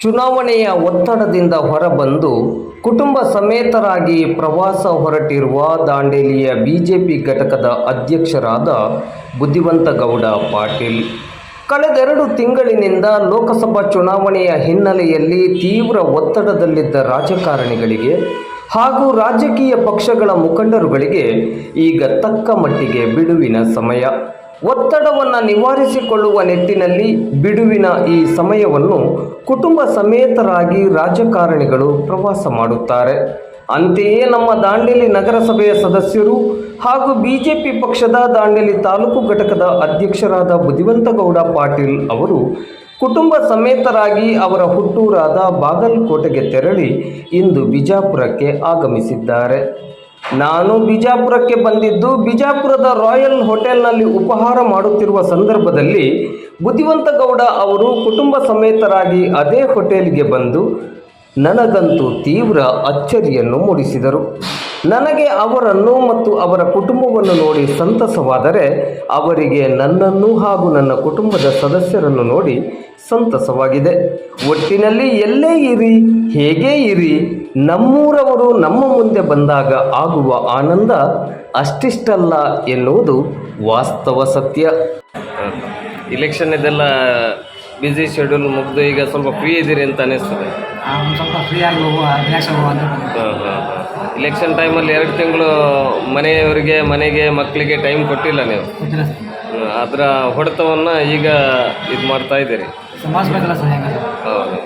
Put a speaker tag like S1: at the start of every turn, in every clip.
S1: ಚುನಾವಣೆಯ ಒತ್ತಡದಿಂದ ಹೊರಬಂದು ಕುಟುಂಬ ಸಮೇತರಾಗಿ ಪ್ರವಾಸ ಹೊರಟಿರುವ ದಾಂಡೇಲಿಯ ಬಿಜೆಪಿ ಘಟಕದ ಅಧ್ಯಕ್ಷರಾದ ಬುದ್ಧಿವಂತ ಗೌಡ ಪಾಟೀಲ್. ಕಳೆದೆರಡು ತಿಂಗಳಿನಿಂದ ಲೋಕಸಭಾ ಚುನಾವಣೆಯ ಹಿನ್ನೆಲೆಯಲ್ಲಿ ತೀವ್ರ ಒತ್ತಡದಲ್ಲಿದ್ದ ರಾಜಕಾರಣಿಗಳಿಗೆ ಹಾಗೂ ರಾಜಕೀಯ ಪಕ್ಷಗಳ ಮುಖಂಡರುಗಳಿಗೆ ಈಗ ತಕ್ಕ ಮಟ್ಟಿಗೆ ಬಿಡುವಿನ ಸಮಯ. ಒತ್ತಡವನ್ನು ನಿವಾರಿಸಿಕೊಳ್ಳುವ ನಿಟ್ಟಿನಲ್ಲಿ ಬಿಡುವಿನ ಈ ಸಮಯವನ್ನು ಕುಟುಂಬ ಸಮೇತರಾಗಿ ರಾಜಕಾರಣಿಗಳು ಪ್ರವಾಸ ಮಾಡುತ್ತಾರೆ. ಅಂತೆಯೇ ನಮ್ಮ ದಾಂಡೇಲಿ ನಗರಸಭೆಯ ಸದಸ್ಯರು ಹಾಗೂ ಬಿಜೆಪಿ ಪಕ್ಷದ ದಾಂಡೇಲಿ ತಾಲೂಕು ಘಟಕದ ಅಧ್ಯಕ್ಷರಾದ ಬುದ್ಧಿವಂತಗೌಡ ಪಾಟೀಲ್ ಅವರು ಕುಟುಂಬ ಸಮೇತರಾಗಿ ಅವರ ಹುಟ್ಟೂರಾದ ಬಾಗಲಕೋಟೆಗೆ ತೆರಳಿ ಇಂದು ಬಿಜಾಪುರಕ್ಕೆ ಆಗಮಿಸಿದ್ದಾರೆ. ನಾನು ಬಿಜಾಪುರಕ್ಕೆ ಬಂದಿದ್ದು ಬಿಜಾಪುರದ ರಾಯಲ್ ಹೋಟೆಲ್ನಲ್ಲಿ ಉಪಹಾರ ಮಾಡುತ್ತಿರುವ ಸಂದರ್ಭದಲ್ಲಿ ಬುದ್ಧಿವಂತಗೌಡ ಅವರು ಕುಟುಂಬ ಸಮೇತರಾಗಿ ಅದೇ ಹೋಟೆಲ್ಗೆ ಬಂದು ನನಗಂತೂ ತೀವ್ರ ಅಚ್ಚರಿಯನ್ನು ಮೂಡಿಸಿದರು. ನನಗೆ ಅವರನ್ನು ಮತ್ತು ಅವರ ಕುಟುಂಬವನ್ನು ನೋಡಿ ಸಂತಸವಾದರೆ ಅವರಿಗೆ ನನ್ನನ್ನು ಹಾಗೂ ನನ್ನ ಕುಟುಂಬದ ಸದಸ್ಯರನ್ನು ನೋಡಿ ಸಂತಸವಾಗಿದೆ. ಒಟ್ಟಿನಲ್ಲಿ ಎಲ್ಲೇ ಇರಿ, ಹೇಗೇ ಇರಿ, ನಮ್ಮೂರವರು ನಮ್ಮ ಮುಂದೆ ಬಂದಾಗ ಆಗುವ ಆನಂದ ಅಷ್ಟಿಷ್ಟಲ್ಲ ಎನ್ನುವುದು ವಾಸ್ತವ ಸತ್ಯ. ಇಲೆಕ್ಷನ್ ಇದೆಲ್ಲ ಬ್ಯುಸಿ ಶೆಡ್ಯೂಲ್ ಮುಗಿದು ಈಗ ಸ್ವಲ್ಪ ಫ್ರೀ ಇದ್ದೀರಿ ಅಂತ ಅನಿಸ್ತದೆ.
S2: ಒಂದು ಸ್ವಲ್ಪ ಫ್ರೀ ಆಗಿ ಹೋಗುವ ರಿಲ್ಯಾಕ್ಸ್ ಆಗುವ ಅಂತ
S1: ಇಲೆಕ್ಷನ್ ಟೈಮಲ್ಲಿ ಎರಡು ತಿಂಗಳು ಮನೆಯವರಿಗೆ ಮನೆಗೆ ಮಕ್ಕಳಿಗೆ ಟೈಮ್ ಕೊಟ್ಟಿಲ್ಲ ನೀವು?
S2: ಗೊತ್ತಿಲ್ಲ ಸರ್.
S1: ಹ್ಮ್, ಅದರ ಹೊಡೆತವನ್ನು ಈಗ ಇದು ಮಾಡ್ತಾ ಇದ್ದೀರಿ.
S2: ಸರ್
S1: ಹೌದು.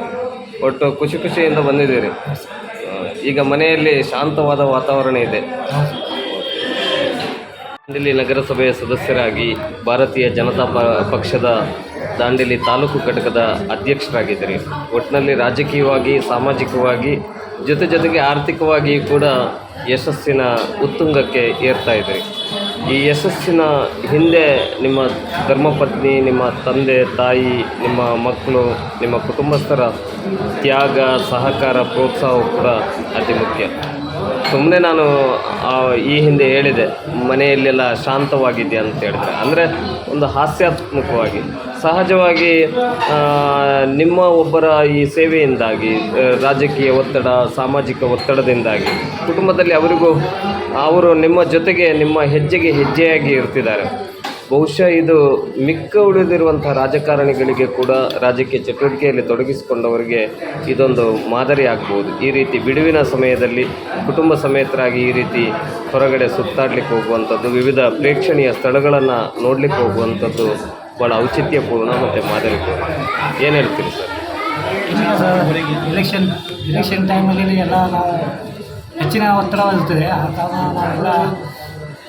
S1: ಒಟ್ಟು ಖುಷಿ ಖುಷಿಯಿಂದ ಬಂದಿದ್ದೀರಿ. ಈಗ ಮನೆಯಲ್ಲಿ ಶಾಂತವಾದ ವಾತಾವರಣ ಇದೆ.
S2: ಹೌದು
S1: ದಾಂಡೇಲಿ ನಗರಸಭೆಯ ಸದಸ್ಯರಾಗಿ ಭಾರತೀಯ ಜನತಾ ಪಕ್ಷದ ದಾಂಡೇಲಿ ತಾಲೂಕು ಘಟಕದ ಅಧ್ಯಕ್ಷರಾಗಿದ್ದೀರಿ. ಒಟ್ಟಿನಲ್ಲಿ ರಾಜಕೀಯವಾಗಿ, ಸಾಮಾಜಿಕವಾಗಿ, ಜೊತೆ ಜೊತೆಗೆ ಆರ್ಥಿಕವಾಗಿ ಕೂಡ ಯಶಸ್ಸಿನ ಉತ್ತುಂಗಕ್ಕೆ ಏರ್ತಾ ಇದ್ದೀರಿ. ಈ ಯಶಸ್ಸಿನ ಹಿಂದೆ ನಿಮ್ಮ ಧರ್ಮಪತ್ನಿ, ನಿಮ್ಮ ತಂದೆ, ತಾಯಿ, ನಿಮ್ಮ ಮಕ್ಕಳು, ನಿಮ್ಮ ಕುಟುಂಬಸ್ಥರ ತ್ಯಾಗ, ಸಹಕಾರ, ಪ್ರೋತ್ಸಾಹ ಕೂಡ ಅತಿ ಮುಖ್ಯ. ಸುಮ್ಮನೆ ನಾನು ಈ ಹಿಂದೆ ಹೇಳಿದೆ, ಮನೆಯಲ್ಲೆಲ್ಲ ಶಾಂತವಾಗಿದೆ ಅಂತ ಹೇಳಿದ್ರೆ. ಅಂದರೆ ಒಂದು ಹಾಸ್ಯಾತ್ಮಕವಾಗಿ. ಸಹಜವಾಗಿ ನಿಮ್ಮ ಒಬ್ಬರ ಈ ಸೇವೆಯಿಂದಾಗಿ ರಾಜಕೀಯ ಒತ್ತಡ, ಸಾಮಾಜಿಕ ಒತ್ತಡದಿಂದಾಗಿ ಕುಟುಂಬದಲ್ಲಿ ಅವರಿಗೂ, ಅವರು ನಿಮ್ಮ ಜೊತೆಗೆ, ನಿಮ್ಮ ಹೆಜ್ಜೆಗೆ ಹೆಜ್ಜೆಯಾಗಿ ಇರ್ತಿದ್ದಾರೆ. ಬಹುಶಃ ಇದು ಮಿಕ್ಕ ಉಳಿದಿರುವಂಥ ರಾಜಕಾರಣಿಗಳಿಗೆ ಕೂಡ ರಾಜಕೀಯ ಚಟುವಟಿಕೆಯಲ್ಲಿ ತೊಡಗಿಸಿಕೊಂಡವರಿಗೆ ಇದೊಂದು ಮಾದರಿ ಆಗ್ಬೋದು. ಈ ರೀತಿ ಬಿಡುವಿನ ಸಮಯದಲ್ಲಿ ಕುಟುಂಬ ಸಮೇತರಾಗಿ ಈ ರೀತಿ ಹೊರಗಡೆ ಸುತ್ತಾಡಲಿಕ್ಕೆ ಹೋಗುವಂಥದ್ದು, ವಿವಿಧ ಪ್ರೇಕ್ಷಣೀಯ ಸ್ಥಳಗಳನ್ನು ನೋಡಲಿಕ್ಕೆ ಹೋಗುವಂಥದ್ದು ಭಾಳ ಔಚಿತ್ಯಪೂರ್ಣ ಮತ್ತು ಮಾದರಿಪೂರ್ಣ. ಏನು ಹೇಳ್ತೀರಿ sir?
S2: Election election election election ಟೈಮಲ್ಲಿ ಎಲ್ಲ ನಾವು ಹೆಚ್ಚಿನ ಒತ್ತಡವಾಗಿರ್ತದೆ ಇರ್ತದೆ. ಆ ಕಾರಣ ನಾವೆಲ್ಲ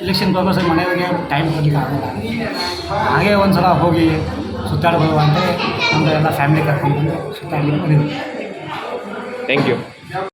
S2: ಇಲೆಕ್ಷನ್ ಪರ್ಪಸ್ ಮನೆಯವರಿಗೆ ಟೈಮ್ ಕೊಡಲಿಕ್ಕೆ ಆಗಲ್ಲ. ಹಾಗೆ ಒಂದು ಸಲ ಹೋಗಿ ಸುತ್ತಾಡ್ಬೋದು ಅಂದರೆ ನಮ್ಮದು ಎಲ್ಲ ಫ್ಯಾಮಿಲಿ ಕರ್ಕೊಂಡು ಸುತ್ತಾಡಲಿಕ್ಕೆ ಬಂದಿದ್ದೀವಿ.
S1: Thank you